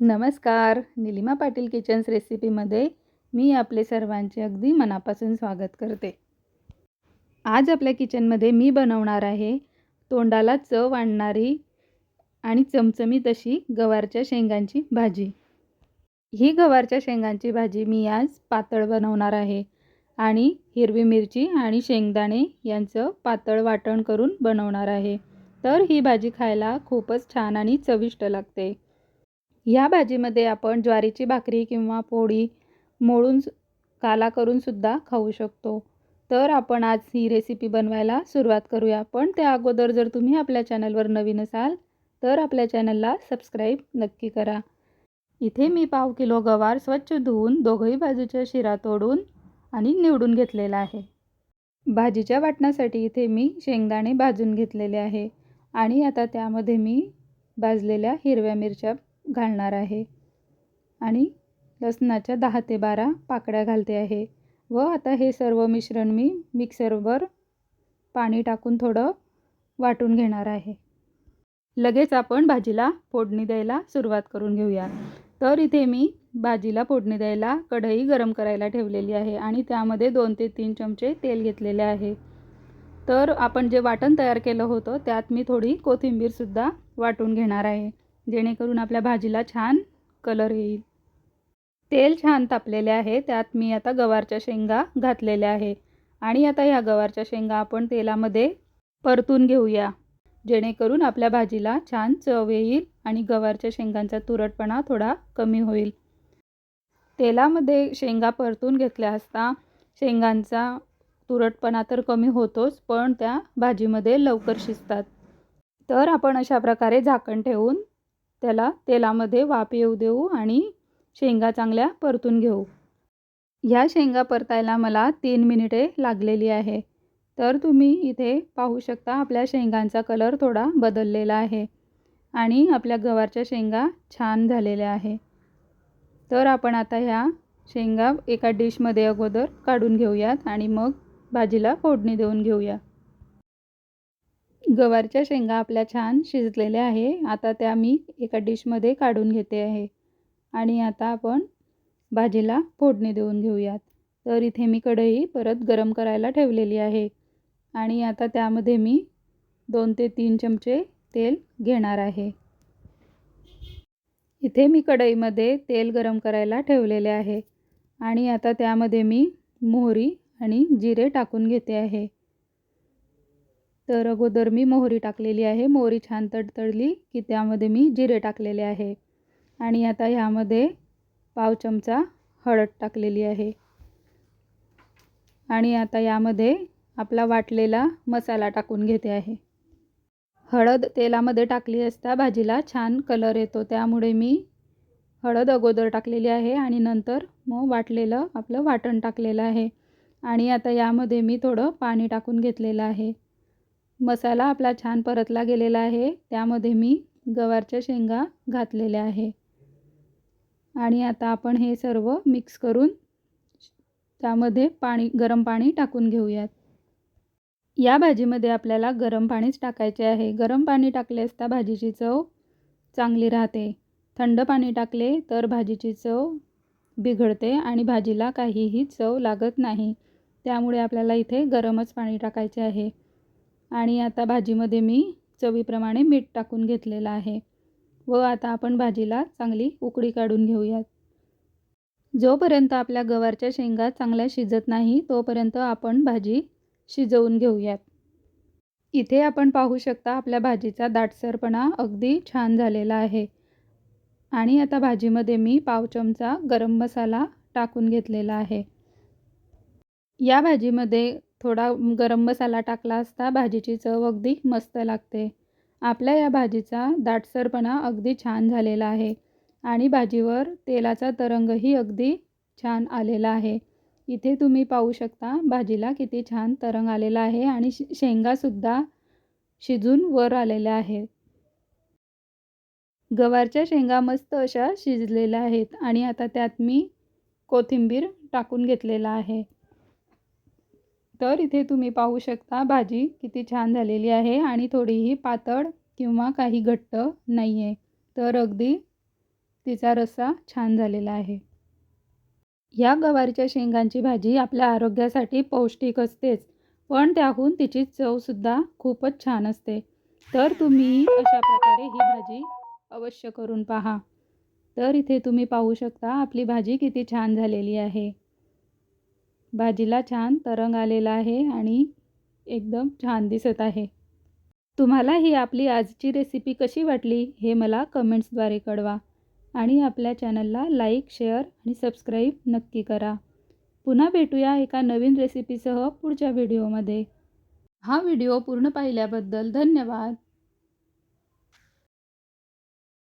नमस्कार. निलिमा पाटील किचन्स रेसिपीमध्ये मी आपले सर्वांचे अगदी मनापासून स्वागत करते. आज आपल्या किचनमध्ये मी बनवणार आहे तोंडाला चव आणणारी आणि चमचमीत अशी गवारच्या शेंगांची भाजी. ही गवारच्या शेंगांची भाजी मी आज पातळ बनवणार आहे आणि हिरवी मिरची आणि शेंगदाणे यांचं पातळ वाटण करून बनवणार आहे. तर ही भाजी खायला खूपच छान आणि चविष्ट लागते. ह्या भाजीमध्ये आपण ज्वारीची भाकरी किंवा पोळी मोळून काला करूनसुद्धा खाऊ शकतो. तर आपण आज ही रेसिपी बनवायला सुरुवात करूया. पण त्या अगोदर जर तुम्ही आपल्या चॅनलवर नवीन असाल तर आपल्या चॅनलला सबस्क्राईब नक्की करा. इथे मी पाव किलो गवार स्वच्छ धुवून दोघंही बाजूच्या शिरा तोडून आणि निवडून घेतलेला आहे. भाजीच्या वाटण्यासाठी इथे मी शेंगदाणे भाजून घेतलेले आहे. आणि आता त्यामध्ये मी भाजलेल्या हिरव्या मिरच्या घालणार आहे. आणि लसणाच्या दहा ते बारा पाकळ्या घालते आहे. व आता हे सर्व मिश्रण मी मिक्सरवर पाणी टाकून थोडं वाटून घेणार आहे. लगेच आपण भाजीला फोडणी द्यायला सुरुवात करून घेऊया. तर इथे मी भाजीला फोडणी द्यायला कढई गरम करायला ठेवलेली आहे आणि त्यामध्ये दोन ते तीन चमचे तेल घेतलेले आहे. तर आपण जे वाटण तयार केलं होतं त्यात मी थोडी कोथिंबीरसुद्धा वाटून घेणार आहे. जेणेकरून आपल्या भाजीला छान कलर येईल. तेल छान तापलेले आहे. त्यात मी आता गवारच्या शेंगा घातलेल्या आहे. आणि आता ह्या गवारच्या शेंगा आपण तेलामध्ये परतून घेऊया. जेणेकरून आपल्या भाजीला छान चव येईल आणि गवारच्या शेंगांचा तुरटपणा थोडा कमी होईल. तेलामध्ये शेंगा परतून घेतल्या असता शेंगांचा तुरटपणा तर कमी होतोच पण त्या भाजीमध्ये लवकर शिजतात. तर आपण अशा प्रकारे झाकण ठेवून त्याला तेलामध्ये वाफ येऊ देऊ आणि शेंगा चांगल्या परतून घेऊ. ह्या शेंगा परतायला मला तीन मिनिटे लागलेली आहे. तर तुम्ही इथे पाहू शकता आपल्या शेंगांचा कलर थोडा बदललेला आहे आणि आपल्या गवारच्या शेंगा छान झालेल्या आहे. तर आपण आता ह्या शेंगा एका डिशमध्ये अगोदर काढून घेऊयात आणि मग भाजीला फोडणी देऊन घेऊया. गवारच्या शेंगा आपल्या छान शिजलेल्या आहे. आता त्या मी एका डिशमध्ये काढून घेते आहे. आणि आता आपण भाजीला फोडणी देऊन घेऊयात. तर इथे मी कढई परत गरम करायला ठेवलेली आहे. आणि आता त्यामध्ये मी दोन ते तीन चमचे तेल घेणार आहे. इथे मी कढईमध्ये तेल गरम करायला ठेवलेले आहे. आणि आता त्यामध्ये मी मोहरी आणि जिरे टाकून घेते आहे. तर अगोदर मी मोहरी टाकलेली आहे. मोहरी छान तडतडली की त्यामध्ये मी जिरे टाकलेले आहे. आणि आता ह्यामध्ये पाव चमचा हळद टाकलेली आहे. आणि आता यामध्ये आपला वाटलेला मसाला टाकून घेते आहे. हळद तेलामध्ये टाकली असता भाजीला छान कलर येतो. त्यामुळे मी हळद अगोदर टाकलेली आहे आणि नंतर मग वाटलेलं आपलं वाटण टाकलेलं आहे. आणि आता यामध्ये मी थोडं पाणी टाकून घेतलेलं आहे. मसाला आपला छान परतला गेलेला आहे. त्यामध्ये मी गवारच्या शेंगा घातलेल्या आहे. आणि आता आपण हे सर्व मिक्स करून त्यामध्ये पाणी गरम पाणी टाकून घेऊयात. या भाजीमध्ये आपल्याला गरम पाणीच टाकायचे आहे. गरम पाणी टाकले असता भाजीची चव चांगली राहते. थंड पाणी टाकले तर भाजीची चव बिघडते आणि भाजीला काहीही चव लागत नाही. त्यामुळे आपल्याला इथे गरमच पाणी टाकायचे आहे. आणि आता भाजीमध्ये मी चवीप्रमाणे मीठ टाकून घेतलेलं आहे. व आता आपण भाजीला चांगली उकडी काढून घेऊयात. जोपर्यंत आपल्या गवारच्या शेंगा चांगल्या शिजत नाही तोपर्यंत आपण भाजी शिजवून घेऊयात. इथे आपण पाहू शकता आपल्या भाजीचा दाटसरपणा अगदी छान झालेला आहे. आणि आता भाजीमध्ये मी पाव चमचा गरम मसाला टाकून घेतलेला आहे. या भाजीमध्ये थोडा गरम मसाला टाकला असता भाजीची चव अगदी मस्त लागते. आपल्या या भाजीचा दाटसरपणा अगदी छान झालेला आहे आणि भाजीवर तेलाचा तरंगही अगदी छान आलेला आहे. इथे तुम्ही पाहू शकता भाजीला किती छान तरंग आलेला आहे आणि शेंगासुद्धा शिजून वर आलेल्या आहेत. गवारच्या शेंगा मस्त अशा शिजलेल्या आहेत आणि आता त्यात मी कोथिंबीर टाकून घेतलेला आहे. तर इथे तुम्ही पाहू शकता भाजी किती छान झालेली आहे आणि थोडीही पातळ किंवा काही घट्ट नाही आहे तर अगदी तिचा रस्सा छान झालेला आहे. या गवारीच्या शेंगांची भाजी आपल्या आरोग्यासाठी पौष्टिक असतेच पण त्याहून तिची चवसुद्धा खूपच छान असते. तर तुम्ही अशा प्रकारे ही भाजी अवश्य करून पहा. तर इथे तुम्ही पाहू शकता आपली भाजी किती छान झालेली आहे. भाजीला छान तरंग आलेला आहे आणि एकदम छान दिसत आहे. तुम्हाला ही आपली आजची रेसिपी कशी वाटली हे मला कमेंट्सद्वारे कळवा आणि आपल्या चॅनलला लाईक शेअर आणि सबस्क्राईब नक्की करा. पुन्हा भेटूया एका नवीन रेसिपीसह पुढच्या व्हिडिओमध्ये हा व्हिडिओ पूर्ण पाहिल्याबद्दल धन्यवाद.